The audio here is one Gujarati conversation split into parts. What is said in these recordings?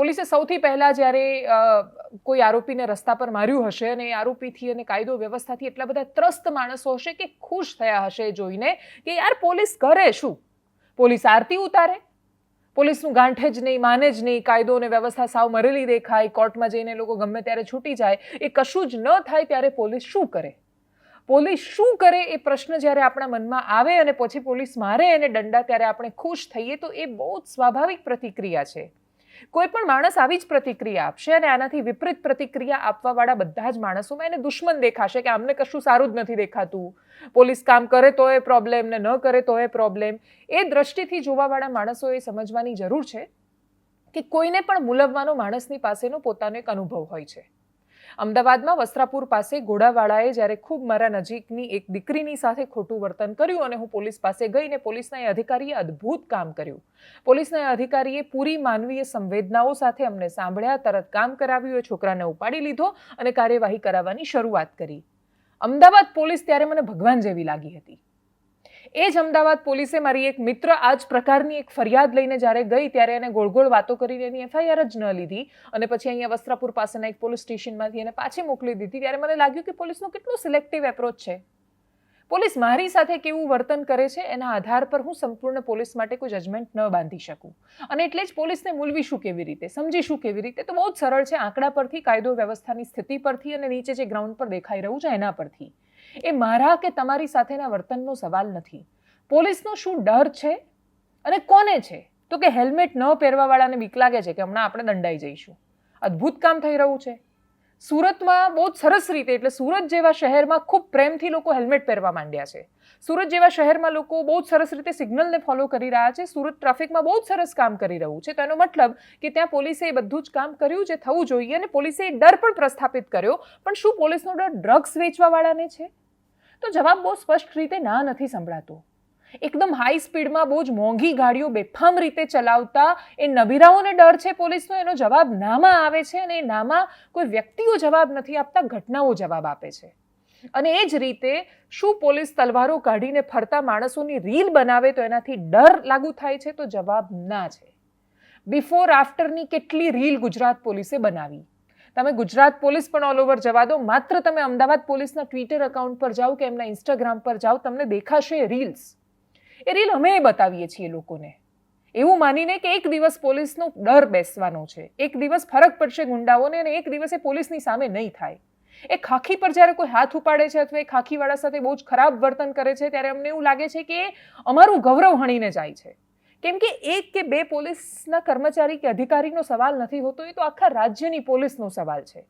પોલીસે સૌથી પહેલાં જ્યારે કોઈ આરોપીને રસ્તા પર માર્યું હશે અને આરોપીથી અને કાયદો વ્યવસ્થાથી એટલા બધા ત્રસ્ત માણસો હશે કે ખુશ થયા હશે જોઈને કે યાર પોલીસ કરે શું? પોલીસ આરતી ઉતારે? પોલીસનું ગાંઠે જ નહીં, માને જ નહીં, કાયદો અને વ્યવસ્થા સાવ મરેલી દેખાય, કોર્ટમાં જઈને લોકો ગમે ત્યારે છૂટી જાય, એ કશું જ ન થાય ત્યારે પોલીસ શું કરે? પોલીસ શું કરે એ પ્રશ્ન જ્યારે આપણા મનમાં આવે અને પછી પોલીસ મારે અને દંડા ત્યારે આપણે ખુશ થઈએ તો એ બહુ જ સ્વાભાવિક પ્રતિક્રિયા છે. કોઈ પણ માણસ આવી જ પ્રતિક્રિયા આપશે અને આનાથી વિપરીત પ્રતિક્રિયા આપવાવાળા બધા જ માણસોમાં એને દુશ્મન દેખાશે કે આમને કશું સારું જ નથી દેખાતું. પોલીસ કામ કરે તો એ પ્રોબ્લેમ ને ન કરે તો એ પ્રોબ્લેમ એ દ્રષ્ટિથી જોવાવાળા માણસોએ સમજવાની જરૂર છે કે કોઈને પણ મૂલવવાનો માણસની પાસેનો પોતાનો એક અનુભવ હોય છે. અમદાવાદમાં વસ્ત્રાપુર પાસે ઘોડાવાળાએ જ્યારે ખૂબ મારા નજીકની એક દીકરીની સાથે ખોટું વર્તન કર્યું અને હું પોલીસ પાસે ગઈને પોલીસના અધિકારીએ અદ્ભુત કામ કર્યું. પોલીસના અધિકારીએ પૂરી માનવીય સંવેદનાઓ સાથે અમને સાંભળ્યા, તરત કામ કરાવ્યું, એ છોકરાને ઉપાડી લીધો અને કાર્યવાહી કરાવવાની શરૂઆત કરી. અમદાવાદ પોલીસ ત્યારે મને ભગવાન જેવી લાગી હતી. એ જ અમદાવાદ પોલીસે મારી એક મિત્ર આ જ પ્રકારની એક ફરિયાદ લઈને જ્યારે ગઈ ત્યારે એને ગોળ ગોળ વાતો કરીને એની એફઆઈઆર જ ન લીધી. અને પછી અહીંયા વસ્ત્રાપુર પાસેના એક પોલીસ સ્ટેશનમાંથી એને પાછી મોકલી દીધી. ત્યારે મને લાગ્યું કે પોલીસનો કેટલો સિલેક્ટિવ એપ્રોચ છે. પોલીસ મારી સાથે કેવું વર્તન કરે છે એના આધાર પર હું સંપૂર્ણ પોલીસ માટે કોઈ જજમેન્ટ ન બાંધી શકું. અને એટલે જ પોલીસને મૂલવીશું કેવી રીતે, સમજીશું કેવી રીતે? તો બહુ જ સરળ છે. આંકડા પરથી કાયદો વ્યવસ્થાની સ્થિતિ પરથી અને નીચે જે ગ્રાઉન્ડ પર દેખાઈ રહ્યું છે એના પરથી. એ મારા કે તમારી સાથેના વર્તનનો સવાલ નથી. પોલીસનો શું ડર છે? અને કોને છે? તો કે હેલ્મેટ ન પહેરવાવાળાને બીક લાગે છે કે હમણાં આપણે દંડાઈ જઈશું. અદ્ભુત કામ થઈ રહ્યું છે. સુરતમાં બહુ સરસ રીતે, એટલે સુરત જેવા શહેરમાં ખૂબ પ્રેમથી લોકો હેલ્મેટ પહેરવા માંડ્યા છે. સુરત જેવા શહેરમાં લોકો બહુ જ સરસ રીતે સિગ્નલને ફોલો કરી રહ્યા છે. સુરત ટ્રાફિકમાં બહુ જ સરસ કામ કરી રહ્યું છે. તો એનો મતલબ કે ત્યાં પોલીસે એ બધું જ કામ કર્યું જે થવું જોઈએ અને પોલીસે ડર પણ પ્રસ્થાપિત કર્યો. પણ શું પોલીસનો ડર ડ્રગ્સ વેચવાવાળાને છે? તો જવાબ બહુ સ્પષ્ટ રીતે ના નથી સંભળાતો. એકદમ હાઈ સ્પીડમાં બહુ જ મોંઘી ગાડીઓ બેફામ રીતે ચલાવતા, એ નબીરાઓને ડર છે પોલીસનો, એનો જવાબ નામાં આવે છે અને એ નામાં કોઈ વ્યક્તિઓ જવાબ નથી આપતા, ઘટનાઓ જવાબ આપે છે. અને એ જ રીતે શું પોલીસ તલવારો કાઢીને ફરતા માણસોની રીલ બનાવે તો એનાથી ડર લાગુ થાય છે? તો જવાબ ના છે. બિફોર આફ્ટરની કેટલી રીલ ગુજરાત પોલીસે બનાવી? તમે ગુજરાત પોલીસ પણ ઓલ ઓવર જવા દો. માત્ર તમે અમદાવાદ પોલીસના ટ્વિટર એકાઉન્ટ પર જાઓ કે એમના ઇન્સ્ટાગ્રામ પર જાઓ, તમને દેખાશે રીલ્સ એ રીલ અમે બતાવીએ છીએ લોકોને. એવું માનીને કે એક દિવસ પોલીસનો ડર બેસવાનો છે. એક દિવસ ફરક પડશે ગુંડાઓને અને એક દિવસે પોલીસની સામે નહીં થાય. એ ખાખી પર જ્યારે કોઈ હાથ ઉપાડે છે અથવા એ ખાખીવાળા સાથે બહુ જ ખરાબ વર્તન કરે છે, ત્યારે અમને એવું લાગે છે કે અમારું ગૌરવ હણીને જાય છે. કેમ કે એક કે બે પોલીસના કર્મચારી કે અધિકારીનો સવાલ નથી હોતો, એ તો આખા રાજ્યની પોલીસનો સવાલ છે.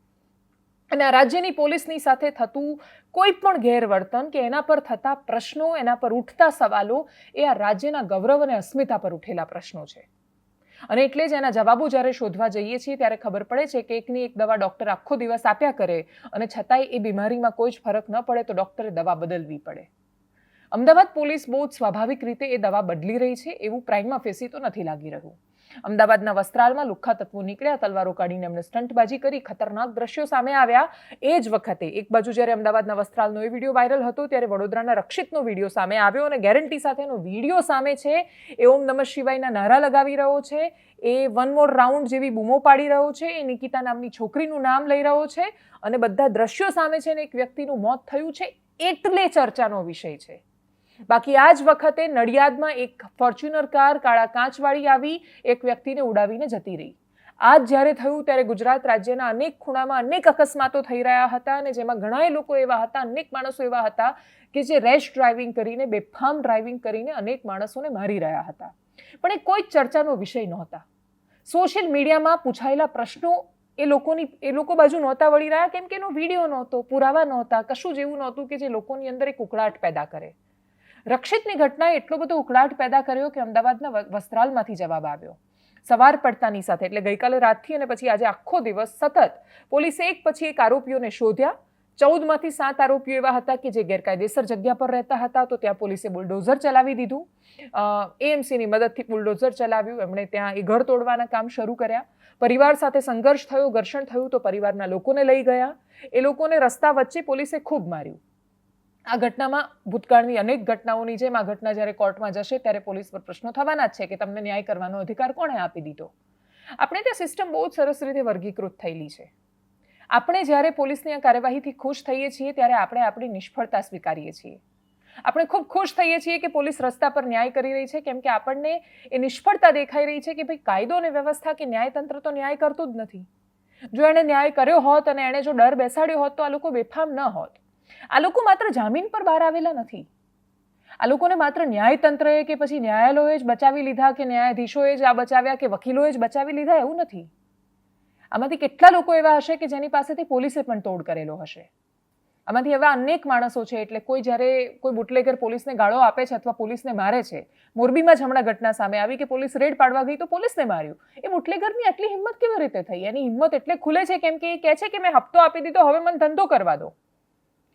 અને આ રાજ્યની પોલીસની સાથે થતું કોઈ પણ ગેરવર્તન કે એના પર થતા પ્રશ્નો, એના પર ઉઠતા સવાલો, એ આ રાજ્યના ગૌરવ અને અસ્મિતા પર ઉઠેલા પ્રશ્નો છે. અને એટલે જ એના જવાબો જ્યારે શોધવા જઈએ છીએ, ત્યારે ખબર પડે છે કે એકની એક દવા ડૉક્ટર આખો દિવસ આપ્યા કરે અને છતાંય એ બીમારીમાં કોઈ જ ફરક ન પડે, તો ડૉક્ટરે દવા બદલવી પડે. અમદાવાદ પોલીસ બહુ સ્વાભાવિક રીતે એ દવા બદલી રહી છે, એવું પ્રાઇમમાં ફેસી તો નથી લાગી રહ્યું. અમદાવાદના વસ્ત્રાલમાં લુખ્ખા તત્વો નીકળ્યા, તલવારો કાઢીને એમણે સ્ટંટબાજી કરી, ખતરનાક દ્રશ્યો સામે આવ્યા. એ જ વખતે એક બાજુ જ્યારે અમદાવાદના વસ્ત્રાલનો એ વીડિયો વાયરલ હતો, ત્યારે વડોદરાના રક્ષિતનો વીડિયો સામે આવ્યો અને ગેરંટી સાથેનો વીડિયો સામે છે. એ ઓમ નમઃ શિવાયના નારા લગાવી રહ્યો છે. એ વન મોર રાઉન્ડ જેવી બૂમો પાડી રહ્યો છે. એ નિકિતા નામની છોકરીનું નામ લઈ રહ્યો છે. અને બધા દ્રશ્યો સામે છે ને એક વ્યક્તિનું મોત થયું છે, એટલે ચર્ચાનો વિષય છે. બાકી આ જ વખતે નડિયાદમાં એક ફોર્ચ્યુનર કાર કાળા કાચવાળી આવી, એક વ્યક્તિને ઉડાવીને જતી રહી. આ જ જ્યારે થયું ત્યારે ગુજરાત રાજ્યના અનેક ખૂણામાં અનેક અકસ્માતો થઈ રહ્યા હતા અને જેમાં ઘણાય લોકો એવા હતા, અનેક માણસો એવા હતા કે જે રેશ ડ્રાઇવિંગ કરીને, બેફામ ડ્રાઇવિંગ કરીને અનેક માણસોને મારી રહ્યા હતા. પણ એ કોઈ ચર્ચાનો વિષય નહોતા. સોશિયલ મીડિયામાં પૂછાયેલા પ્રશ્નો એ લોકોની, એ લોકો બાજુ નહોતા વળી રહ્યા, કેમ કે એનો વીડિયો નહોતો, પુરાવા નહોતા, કશું જ એવું નહોતું કે જે લોકોની અંદર એક ઉકળાટ પેદા કરે. રક્ષિતની ઘટનાએ એટલો બધો ઉકળાટ પેદા કર્યો કે અમદાવાદના વસ્ત્રાલમાંથી જવાબ આવ્યો. સવાર પડતાની સાથે, એટલે ગઈકાલે રાતથી અને પછી આજે આખો દિવસ સતત પોલીસે એક પછી એક આરોપીઓને શોધ્યા. ચૌદમાંથી સાત આરોપીઓ એવા હતા કે જે ગેરકાયદેસર જગ્યા પર રહેતા હતા, તો ત્યાં પોલીસે બુલડોઝર ચલાવી દીધું. એએમસીની મદદથી બુલડોઝર ચલાવ્યું. એમણે ત્યાં એ ઘર તોડવાના કામ શરૂ કર્યા. પરિવાર સાથે સંઘર્ષ થયો, ઘર્ષણ થયું, તો પરિવારના લોકોને લઈ ગયા. એ લોકોને રસ્તા વચ્ચે પોલીસે ખૂબ માર્યું. આ ઘટનામાં ભૂતકાળની અનેક ઘટનાઓની જેમ આ ઘટના જ્યારે કોર્ટમાં જશે ત્યારે પોલીસ પર પ્રશ્નો થવાના જ છે કે તમને ન્યાય કરવાનો અધિકાર કોણે આપી દીધો? આપણે ત્યાં સિસ્ટમ બહુ જ સરસ રીતે વર્ગીકૃત થયેલી છે. આપણે જ્યારે પોલીસની આ કાર્યવાહીથી ખુશ થઈએ છીએ ત્યારે આપણે આપણી નિષ્ફળતા સ્વીકારીએ છીએ. આપણે ખૂબ ખુશ થઈએ છીએ કે પોલીસ રસ્તા પર ન્યાય કરી રહી છે, કેમ કે આપણને એ નિષ્ફળતા દેખાઈ રહી છે કે ભાઈ કાયદો અને વ્યવસ્થા કે ન્યાયતંત્ર તો ન્યાય કરતું જ નથી. જો એણે ન્યાય કર્યો હોત અને એણે જો ડર બેસાડ્યો હોત તો આ લોકો બેફામ ન હોત. આ લોકો માત્ર જામીન પર બહાર આવેલા નથી. આ લોકોને માત્ર ન્યાયતંત્રએ કે પછી ન્યાયાલયોએ જ બચાવી લીધા કે ન્યાયાધીશોએ જ આ બચાવ્યા કે વકીલોએ જ બચાવી લીધા એવું નથી. આમાંથી કેટલા લોકો એવા હશે કે જેની પાસેથી પોલીસે પણ તોડ કરેલો હશે? આમાંથી એવા અનેક માણસો છે એટલે કોઈ જ્યારે કોઈ બુટલેગર પોલીસને ગાળો આપે છે અથવા પોલીસને મારે છે, મોરબીમાં જ હમણાં ઘટના સામે આવી કે પોલીસ રેડ પાડવા ગઈ તો પોલીસને માર્યું. એ બુટલેગરની આટલી હિંમત કેવી રીતે થઈ? એની હિંમત એટલે ખુલે છે કેમ કે એ કહે છે કે મેં હપ્તો આપી દીધો, હવે મને ધંધો કરવા દો.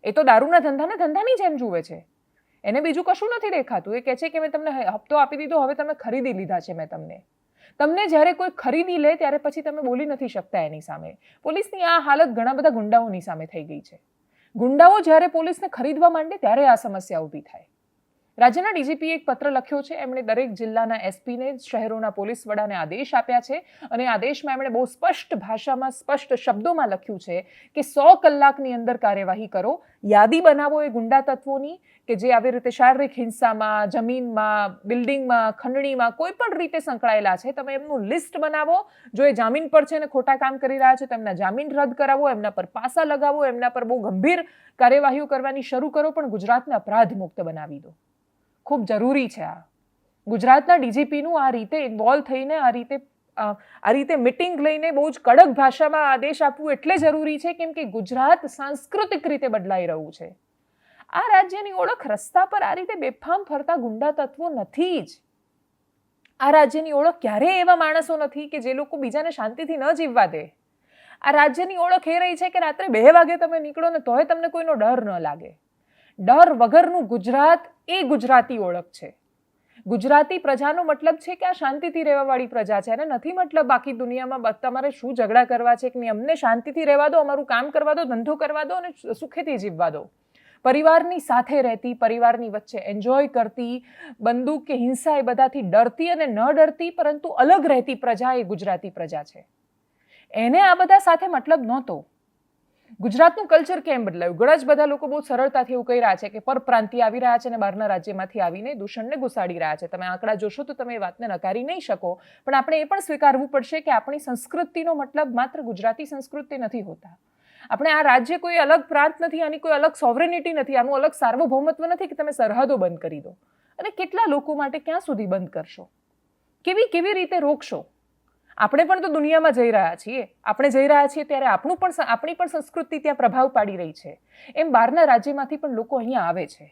એ તો દારૂના ધંધાને ધંધાની જેમ જુએ છે. એને બીજું કશું નથી દેખાતું. એ કહે છે કે મેં તમને હપ્તો આપી દીધો, હવે તમે ખરીદી લીધા છે મેં તમને. તમને જ્યારે કોઈ ખરીદી લે, ત્યારે પછી તમે બોલી નથી શકતા એની સામે. પોલીસની આ હાલત ઘણા બધા ગુંડાઓની સામે થઈ ગઈ છે. ગુંડાઓ જ્યારે પોલીસને ખરીદવા માંડે, ત્યારે આ સમસ્યા ઊભી થાય. રાજ્યના ડીજીપીએ એક પત્ર લખ્યો છે. એમણે દરેક જિલ્લાના એસપીને શહેરોના પોલીસ વડાને આદેશ આપ્યા છે અને આદેશમાં એમણે બહુ સ્પષ્ટ ભાષામાં, સ્પષ્ટ શબ્દોમાં લખ્યું છે કે સો કલાકની અંદર કાર્યવાહી કરો યાદી બનાવો એ ગુંડા તત્વોની કે જે આવી રીતે શારીરિક હિંસામાં, જમીનમાં, બિલ્ડિંગમાં, ખંડણીમાં કોઈ પણ રીતે સંકળાયેલા છે, તમે એમનું લિસ્ટ બનાવો. જો એ જામીન પર છે ને ખોટા કામ કરી રહ્યા છે, તો એમના જામીન રદ કરાવો, એમના પર પાસા લગાવો, એમના પર બહુ ગંભીર કાર્યવાહીઓ કરવાની શરૂ કરો, પણ ગુજરાતને અપરાધ મુક્ત બનાવી દો. ખૂબ જરૂરી છે આ. ગુજરાતના ડીજીપીનું આ રીતે ઇન્વોલ્વ થઈને આ રીતે આ રીતે મિટિંગ લઈને બહુ જ કડક ભાષામાં આદેશ આપવું એટલે જરૂરી છે, કેમ કે ગુજરાત સાંસ્કૃતિક રીતે બદલાઈ રહ્યું છે. આ રાજ્યની ઓળખ રસ્તા પર આ રીતે બેફામ ફરતા ગુંડા તત્વો નથી જ. આ રાજ્યની ઓળખ ક્યારેય એવા માણસો નથી કે જે લોકો બીજાને શાંતિથી ન જીવવા દે. આ રાજ્યની ઓળખ એ રહી છે કે રાત્રે બે વાગે તમે નીકળો ને તોય તમને કોઈનો ડર ન લાગે. ડર વગરનું ગુજરાત એ ગુજરાતી ઓળખ છે. ગુજરાતી પ્રજાનો મતલબ છે કે આ શાંતિથી રહેવાવાળી પ્રજા છે અને નથી મતલબ બાકી દુનિયામાં તમારે શું ઝઘડા કરવા છે કે નહીં? અમને શાંતિથી રહેવા દો, અમારું કામ કરવા દો, ધંધો કરવા દો અને સુખેથી જીવવા દો. પરિવારની સાથે રહેતી, પરિવારની વચ્ચે એન્જોય કરતી, બંદૂક કે હિંસા એ બધાથી ડરતી અને ન ડરતી, પરંતુ અલગ રહેતી પ્રજા એ ગુજરાતી પ્રજા છે. એને આ બધા સાથે મતલબ નહોતો. ગુજરાતનું કલ્ચર કેમ બદલાયું? ઘણા જ બધા લોકો બહુ સરળતાથી એવું કહી રહ્યા છે કે પરપ્રાંતિય આવી રહ્યા છે અને બહારના રાજ્યમાંથી આવીને દૂષણને ઘુસાડી રહ્યા છે. તમે આંકડા જોશો તો તમે એ વાતને નકારી નહીં શકો. પણ આપણે એ પણ સ્વીકારવું પડશે કે આપણી સંસ્કૃતિનો મતલબ માત્ર ગુજરાતી સંસ્કૃતિ નથી હોતા. આપણે આ રાજ્ય કોઈ અલગ પ્રાંત નથી, આની કોઈ અલગ સોવરેનિટી નથી, આનું અલગ સાર્વભૌમત્વ નથી કે તમે સરહદો બંધ કરી દો. અને કેટલા લોકો માટે ક્યાં સુધી બંધ કરશો? કેવી કેવી રીતે રોકશો? આપણે પણ તો દુનિયામાં જઈ રહ્યા છીએ. આપણે જઈ રહ્યા છીએ ત્યારે આપણું પણ આપણી પણ સંસ્કૃતિ ત્યાં પ્રભાવ પાડી રહી છે. એમ બહારના રાજ્યમાંથી પણ લોકો અહીંયા આવે છે.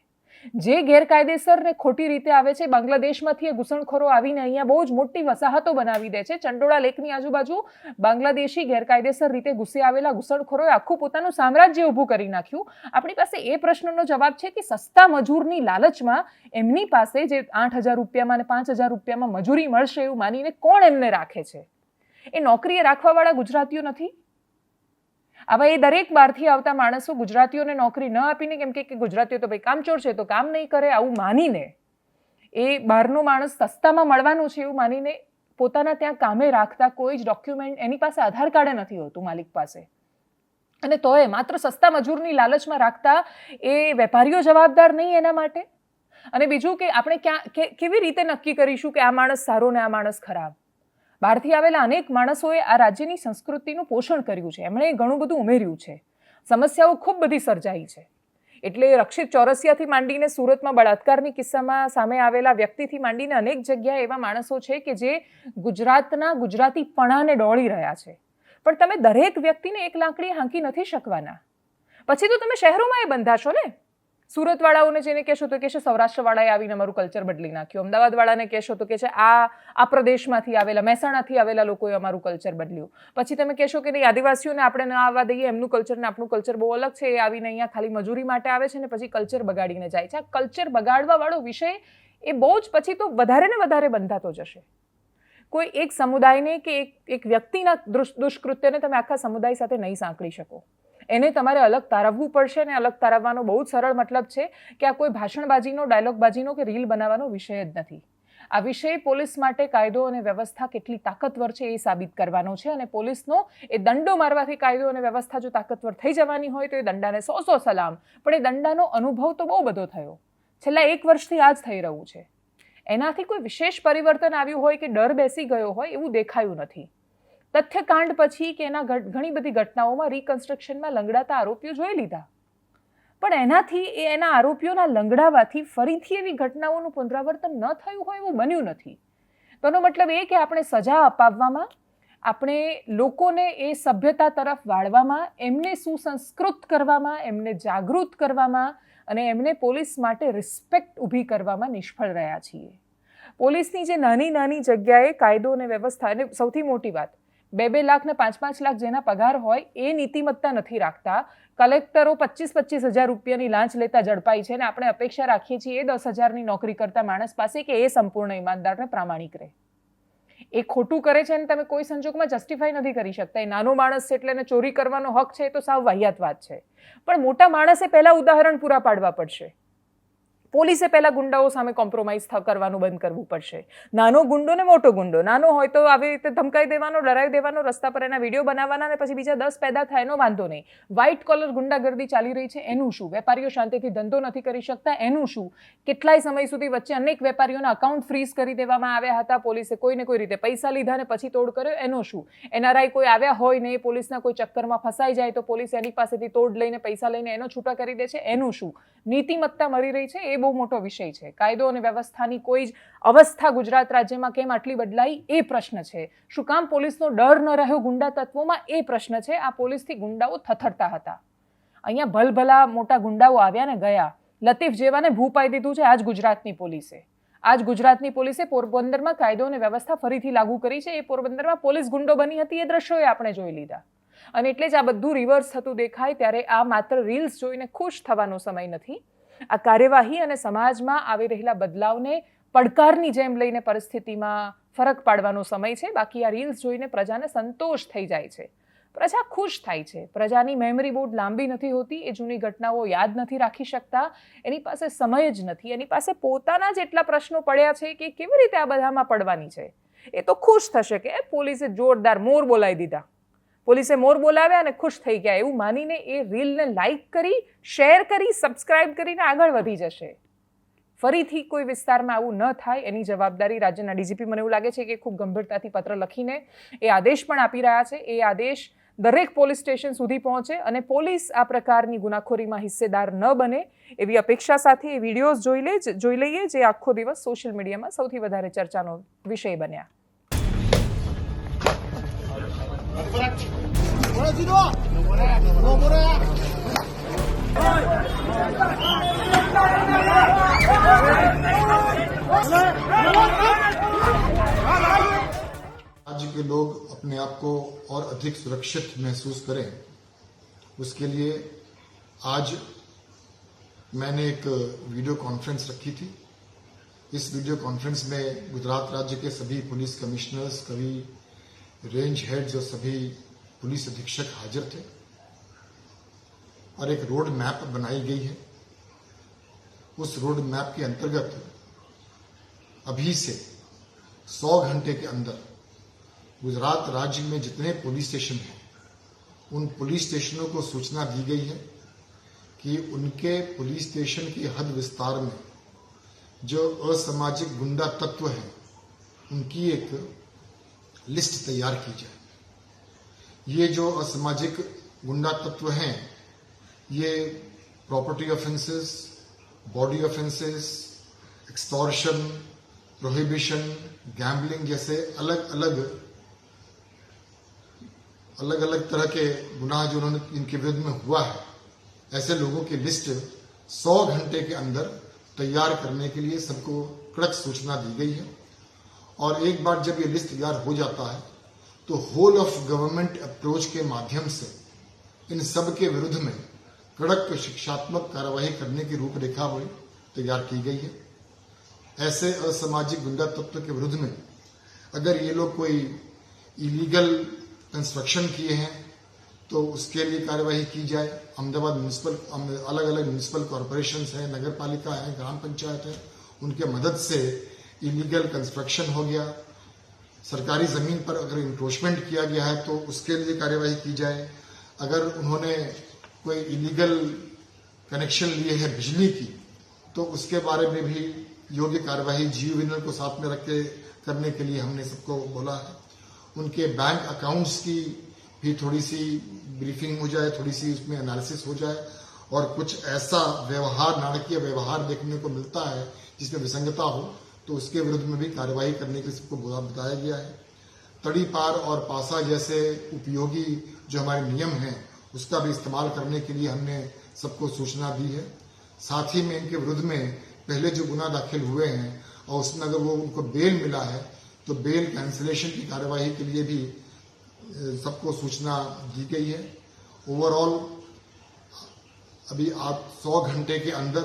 જે ગેરકાયદેસર ને ખોટી રીતે આવે છે, બાંગ્લાદેશમાંથી એ ઘૂસણખોરો આવીને અહીંયા બહુ જ મોટી વસાહતો બનાવી દે છે. ચંડોળા લેકની આજુબાજુ બાંગ્લાદેશી ગેરકાયદેસર રીતે ઘૂસી આવેલા ઘૂસણખોરોએ આખું પોતાનું સામ્રાજ્ય ઊભું કરી નાખ્યું. આપણી પાસે એ પ્રશ્નનો જવાબ છે કે સસ્તા મજૂરની લાલચમાં એમની પાસે જે આઠ હજાર રૂપિયામાં અને પાંચ હજાર રૂપિયામાં મજૂરી મળશે એવું માનીને કોણ એમને રાખે છે? એ નોકરીએ રાખવાવાળા ગુજરાતીઓ નથી? આવા એ દરેક બહારથી આવતા માણસો ગુજરાતીઓને નોકરી ન આપીને કેમ કે ગુજરાતીઓ તો ભાઈ કામચોર છે, તો કામ નહીં કરે આવું માનીને એ બહારનો માણસ સસ્તામાં મળવાનું છે એવું માનીને પોતાના ત્યાં કામે રાખતા કોઈ જ ડોક્યુમેન્ટ એની પાસે આધાર કાર્ડ નથી હોતું માલિક પાસે. અને તોય માત્ર સસ્તા મજૂરની લાલચમાં રાખતા એ વેપારીઓ જવાબદાર નહીં એના માટે? અને બીજું કે આપણે ક્યાં કેવી રીતે નક્કી કરીશું કે આ માણસ સારો ને આ માણસ ખરાબ? બહારથી આવેલા અનેક માણસોએ આ રાજ્યની સંસ્કૃતિનું પોષણ કર્યું છે. એમણે ઘણું બધું ઉમેર્યું છે. સમસ્યાઓ ખૂબ બધી સર્જાઈ છે. એટલે રક્ષિત ચોરસિયાથી માંડીને સુરતમાં બળાત્કારની કિસ્સામાં સામે આવેલા વ્યક્તિથી માંડીને અનેક જગ્યાએ એવા માણસો છે કે જે ગુજરાતના ગુજરાતીપણાને ડોળી રહ્યા છે. પણ તમે દરેક વ્યક્તિને એક લાકડી હાંકી નથી શકવાના. પછી તો તમે શહેરોમાં એ બંધાશો ને? સુરતવાળાઓને જેને કહેશો તો કહેશે, સૌરાષ્ટ્રવાળાએ આવીને અમારું કલ્ચર બદલી નાખ્યું. અમદાવાદવાળાને કહેશો તો કે છે આ આ પ્રદેશમાંથી આવેલા, મહેસાણાથી આવેલા લોકોએ અમારું કલ્ચર બદલ્યું. પછી તમે કહેશો કે નહીં, આદિવાસીઓને આપણે ન આવવા દઈએ, એમનું કલ્ચર ને આપણું કલ્ચર બહુ અલગ છે, એ આવીને અહીંયા ખાલી મજૂરી માટે આવે છે ને પછી કલ્ચર બગાડીને જાય છે. આ કલ્ચર બગાડવાવાળો વિષય એ બહુ જ પછી તો વધારે ને વધારે બંધાતો જશે. કોઈ એક સમુદાયને કે એક એક વ્યક્તિના દુષ્કૃત્યને તમે આખા સમુદાય સાથે નહીં સાંકળી શકો. એને તમારે અલગ તારવવું પડશે અને અલગ તારવવાનો બહુ જ સરળ મતલબ છે કે આ કોઈ ભાષણબાજીનો, ડાયલોગબાજીનો કે રીલ બનાવવાનો વિષય જ નથી. આ વિષય પોલીસ માટે કાયદો અને વ્યવસ્થા કેટલી તાકતવર છે એ સાબિત કરવાનો છે અને પોલીસનો એ દંડો મારવાથી કાયદો અને વ્યવસ્થા જો તાકતવર થઈ જવાની હોય તો એ દંડાને સો સો સલામ. પણ એ દંડાનો અનુભવ તો બહુ બધો થયો. છેલ્લા એક વર્ષથી આ જ થઈ રહ્યું છે. એનાથી કોઈ વિશેષ પરિવર્તન આવ્યું હોય કે ડર બેસી ગયો હોય એવું દેખાયું નથી. તથ્યકાંડ પછી કે એના ઘણી બધી ઘટનાઓમાં રિકન્સ્ટ્રક્શનમાં લંગડાતા આરોપીઓ જોઈ લીધા. પણ એનાથી, એ એના આરોપીઓના લંગડાવાથી ફરીથી એવી ઘટનાઓનું પુનરાવર્તન ન થયું હોય એવું બન્યું નથી. તો એનો મતલબ એ કે આપણે સજા અપાવવામાં, આપણે લોકોને એ સભ્યતા તરફ વાળવામાં, એમને સુસંસ્કૃત કરવામાં, એમને જાગૃત કરવામાં અને એમને પોલીસ માટે રિસ્પેક્ટ ઊભી કરવામાં નિષ્ફળ રહ્યા છીએ. પોલીસની જે નાની નાની જગ્યાએ કાયદો અને વ્યવસ્થા, અને સૌથી મોટી વાત બે બે લાખ ને પાંચ પાંચ લાખ જેના પગાર હોય એ નીતિમત્તા નથી રાખતા. કલેક્ટરો પચીસ પચીસ હજાર રૂપિયાની લાંચ લેતા ઝડપાય છે અને આપણે અપેક્ષા રાખીએ છીએ એ દસ હજારની નોકરી કરતા માણસ પાસે કે એ સંપૂર્ણ ઈમાનદાર ને પ્રામાણિક રહે. એ ખોટું કરે છે અને તમે કોઈ સંજોગમાં જસ્ટિફાઈ નથી કરી શકતા. એ નાનો માણસ છે એટલે એને ચોરી કરવાનો હક છે એ તો સાવ વાહિયાત વાત છે. પણ મોટા માણસે પહેલાં ઉદાહરણ પૂરા પાડવા પડશે. પોલીસે પહેલાં ગુંડાઓ સામે કોમ્પ્રોમાઇઝ કરવાનું બંધ કરવું પડશે. નાનો ગુંડો ને મોટો ગુંડો. નાનો હોય તો આવી રીતે ધમકાઈ દેવાનો ડરાવી દેવાનો, રસ્તા પર એના વીડિયો બનાવવાના અને પછી બીજા દસ પેદા થાય એનો વાંધો નહીં. વ્હાઇટ કોલર ગુંડાગર્દી ચાલી રહી છે. એનું શું? વેપારીઓ શાંતિથી ધંધો નથી કરી શકતા. એનું શું? કેટલાય સમય સુધી વચ્ચે અનેક વેપારીઓના અકાઉન્ટ ફ્રીઝ કરી દેવામાં આવ્યા હતા. પોલીસે કોઈને કોઈ રીતે પૈસા લીધા ને પછી તોડ કર્યો. એનો શું? એનઆરઆઈ કોઈ આવ્યા હોય ને પોલીસના કોઈ ચક્કરમાં ફસાઈ જાય તો પોલીસ એની પાસેથી તોડ લઈને પૈસા લઈને એનો છૂટા કરી દે છે. એનું શું? નીતિમત્તા મળી રહી છે. એ બહુ મોટો વિષય છે. કાયદો અને વ્યવસ્થાની કોઈ જ અવસ્થા ગુજરાત રાજ્યમાં કેમ આટલી બદલાઈ? એ પ્રશ્ન છે. શું કામ પોલીસનો ડર ન રહ્યો ગુંડા તત્વોમાં? એ પ્રશ્ન છે. આ પોલીસથી ગુંડાઓ થથડતા હતા. અહીંયા ભલભલા મોટા ગુંડાઓ આવ્યા ને ગયા. લતીફ જેવાને ભૂપાઈ દીધું છે આજ ગુજરાતની પોલીસે. આજ ગુજરાતની પોલીસે પોરબંદરમાં કાયદો અને વ્યવસ્થા ફરીથી લાગુ કરી છે. એ પોરબંદરમાં પોલીસ ગુંડો બની હતી એ દ્રશ્યોએ આપણે જોઈ લીધા. અને એટલે જ આ બધું રિવર્સ થતું દેખાય ત્યારે આ માત્ર રીલ્સ જોઈને ખુશ થવાનો સમય નથી. આ કાર્યવાહી અને સમાજમાં આવી રહેલા બદલાવને પડકારની જેમ લઈને પરિસ્થિતિમાં ફરક પાડવાનો સમય છે. બાકી આ રીલ્સ જોઈને પ્રજાને સંતોષ થઈ જાય છે. પ્રજા ખુશ થાય છે. પ્રજાની મેમરી બહુ લાંબી નથી હોતી. એ જૂની ઘટનાઓ યાદ નથી રાખી શકતા. એની પાસે સમય જ નથી. એની પાસે પોતાના જ એટલા પ્રશ્નો પડ્યા છે કે કેવી રીતે આ બધામાં પડવાની છે? એ તો ખુશ થશે કે પોલીસે જોરદાર મોર બોલાવી દીધા. પોલીસે મોર બોલાવ્યા અને ખુશ થઈ ગયા. એવું માનીને એ રીલને લાઈક કરી શેર કરી સબસ્ક્રાઇબ કરીને આગળ વધી જશે. ફરીથી કોઈ વિસ્તારમાં આવું ન થાય એની જવાબદારી રાજ્યના ડીજીપી મને એવું લાગે છે કે ખૂબ ગંભીરતાથી પત્ર લખીને એ આદેશ પણ આપી રહ્યા છે. એ આદેશ દરેક પોલીસ સ્ટેશન સુધી પહોંચે અને પોલીસ આ પ્રકારની ગુનાખોરીમાં હિસ્સેદાર ન બને એવી અપેક્ષા સાથે એ વિડીયોઝ જોઈ લે જોઈ લઈએ જે આખો દિવસ સોશિયલ મીડિયામાં સૌથી વધારે ચર્ચાનો વિષય બન્યા. राज्य के लोग अपने आप को और अधिक सुरक्षित महसूस करें। उसके लिए आज मैंने एक वीडियो कॉन्फ्रेंस रखी थी। इस वीडियो कॉन्फ्रेंस में गुजरात राज्य के सभी पुलिस कमिश्नर्स सभी रेंज हेड्स और सभी पुलिस अधीक्षक हाजिर थे और एक रोड मैप बनाई गई है। उस रोड मैप के अंतर्गत अभी से 100 घंटे के अंदर गुजरात राज्य में जितने पुलिस स्टेशन हैं, उन पुलिस स्टेशनों को सूचना दी गई है कि उनके पुलिस स्टेशन की हद विस्तार में जो असामाजिक गुंडा तत्व हैं, उनकी एक लिस्ट तैयार की जाए। ये जो असामाजिक गुंडा तत्व हैं, ये property offences body offences extortion prohibition gambling जैसे अलग अलग अलग अलग तरह के गुनाह जो उन्होंने इनके विरुद्ध में हुआ है, ऐसे लोगों की लिस्ट 100 घंटे के अंदर तैयार करने के लिए सबको कड़क सूचना दी गई है। और एक बार जब ये लिस्ट तैयार हो जाता है तो होल ऑफ़ गवर्नमेंट अप्रोच के माध्यम से इन सब के विरुद्ध में कड़क शिक्षात्मक कार्यवाही करने की रूपरेखावली तैयार की गई है। ऐसे असामाजिक गुंडा तत्व के विरुद्ध में अगर ये लोग कोई इलीगल कंस्ट्रक्शन किए हैं तो उसके लिए कार्यवाही की जाए। अहमदाबाद म्यूनिसिपल अलग अलग म्यूनिसिपल कॉरपोरेशन है नगर पालिका है, ग्राम पंचायत है, उनके मदद से इलीगल कंस्ट्रक्शन हो गया। सरकारी ज़मीन पर अगर इंक्रोचमेंट किया गया है तो उसके लिए कार्यवाही की जाए। अगर उन्होंने कोई इलीगल कनेक्शन लिए है बिजली की तो उसके बारे में भी योग्य कार्यवाही जियो विनर को साथ में रख के करने के लिए हमने सबको बोला है। उनके बैंक अकाउंट्स की भी थोड़ी सी ब्रीफिंग हो जाए थोड़ी सी उसमें एनालिसिस हो जाए, और कुछ ऐसा व्यवहार नाटकीय व्यवहार देखने को मिलता है, जिसमें विसंगता हो तो उसके विरुद्ध में भी कार्यवाही करने के लिए सबको बोला बताया गया है। तड़ी पार और पासा जैसे उपयोगी जो हमारे नियम हैं, उसका भी इस्तेमाल करने के लिए हमने सबको सूचना दी है। साथ ही में इनके विरुद्ध में पहले जो गुना दाखिल हुए हैं और उसमें अगर वो उनको बेल मिला है तो बेल कैंसिलेशन की कार्यवाही के लिए भी सबको सूचना दी गई है। ओवरऑल अभी आप सौ घंटे के अंदर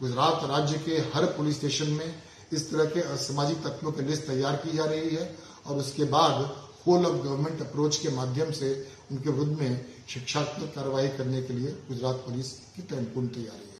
गुजरात राज्य के हर पुलिस स्टेशन में इस तरह के असामाजिक तत्वों की लिस्ट तैयार की जा रही है और उसके बाद होल ऑफ़ गवर्नमेंट अप्रोच के माध्यम से उनके विरुद्ध में शिक्षात्मक कार्रवाई करने के लिए गुजरात पुलिस की पूर्ण तैयारी है।